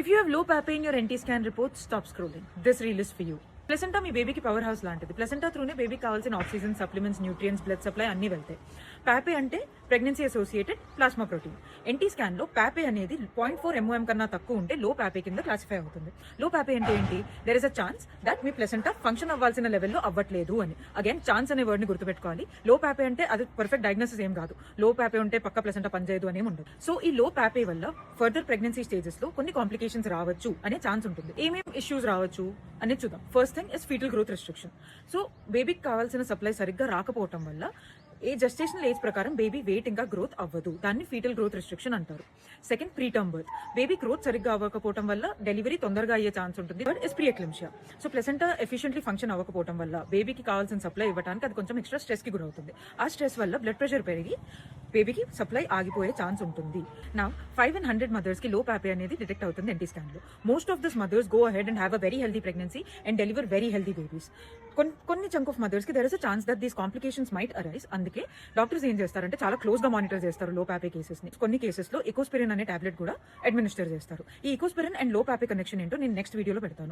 If you have low PAPA in your NT scan report, stop scrolling. This reel is for placenta మీ బేబీకి power house లాంటిది. Placenta త్రూనే బేబీకి కావాల్సిన oxygen supplements nutrients blood supply అన్ని వెళ్తాయి. ప్యాపే అంటే pregnancy associated plasma protein. NT స్కాన్లో ప్యాపే అనేది point four MOM కన్నా తక్కువ ఉంటే లో ప్యాపే కింద క్లాసిఫై అవుతుంది. లో ప్యాపే అంటే ఏంటి? There is a chance that me placenta function అవ్వాల్సిన లెవెల్లో అవ్వట్లేదు అని. అగైన్ ఛాన్స్ అనే వర్డ్ని గుర్తుపెట్టుకోవాలి. లో ప్యాపే అంటే అది పర్ఫెక్ట్ డయాగ్నోసిస్ ఏం కాదు. లో ప్యాపే ఉంటే పక్క ప్లెసెంటా పనిచేయదు అనేం ఉండదు. సో ఈ లో ప్యాపే వల్ల ఫర్దర్ ప్రెగ్నెన్సీ స్టేజెస్లో కొన్ని కాంప్లికేషన్స్ రావచ్చు అనే ఛాన్స్ ఉంటుంది. ఏమేం ఇష్యూస్ రావచ్చు అనేది చూద్దాం. First thing is fetal growth restriction so బేబీకి కావాల్సిన సప్లై సరిగ్గా రాకపోవటం వల్ల ఏ జస్టేషనల్ ఏజ్ ప్రకారం బేబీ వెయిట్ ఇంకా గ్రోత్ అవ్వదు. దాన్ని ఫీటల్ గ్రోత్ రిస్ట్రిక్షన్ అంటారు. Second preterm birth baby growth సరిగ్గా అవ్వకపోవడం వల్ల డెలివరీ తొందరగా అయ్యే ఛాన్స్ ఉంటుంది. But is preeclampsia so placenta efficiently function అవ్వకపోవడం వల్ల బేబీకి కావాల్సిన సప్లై ఇవ్వడానికి అది కొంచెం ఎక్స్ట్రా స్ట్రెస్కి గురవుతుంది. ఆ స్ట్రెస్ వల్ల బ్లడ్ ప్రెషర్ పెరిగి బేబీకి సప్లై ఆగిపోయే ఛాన్స్ ఉంటుంది. నా ఫైవ్ అండ్ హండ్రెడ్ మదర్స్కి లో ప్యాపీ అనేది డిటెక్ట్ అవుతుంది NT స్కాన్లో. Most of this mothers go ahead and have a very healthy pregnancy and deliver very healthy babies కొన్ని chunk of మదర్స్కి there is a chance that these complications might arise అందుకే doctors ఏం చేస్తారంటే చాలా క్లోజ్గా monitor చేస్తారు లో ప్యాపీ కేసెస్ని. కొన్ని కేసెస్లో ఎకోస్పిరిన్ అనే టాబ్లెట్ కూడా అడ్మినిస్టర్ చేస్తారు. ఈ ఎకోస్పిరిన్ అండ్లో ప్యాపీ కనెక్షన్ ఏంటో నేను నెక్స్ట్ వీడియోలో పెడతాను.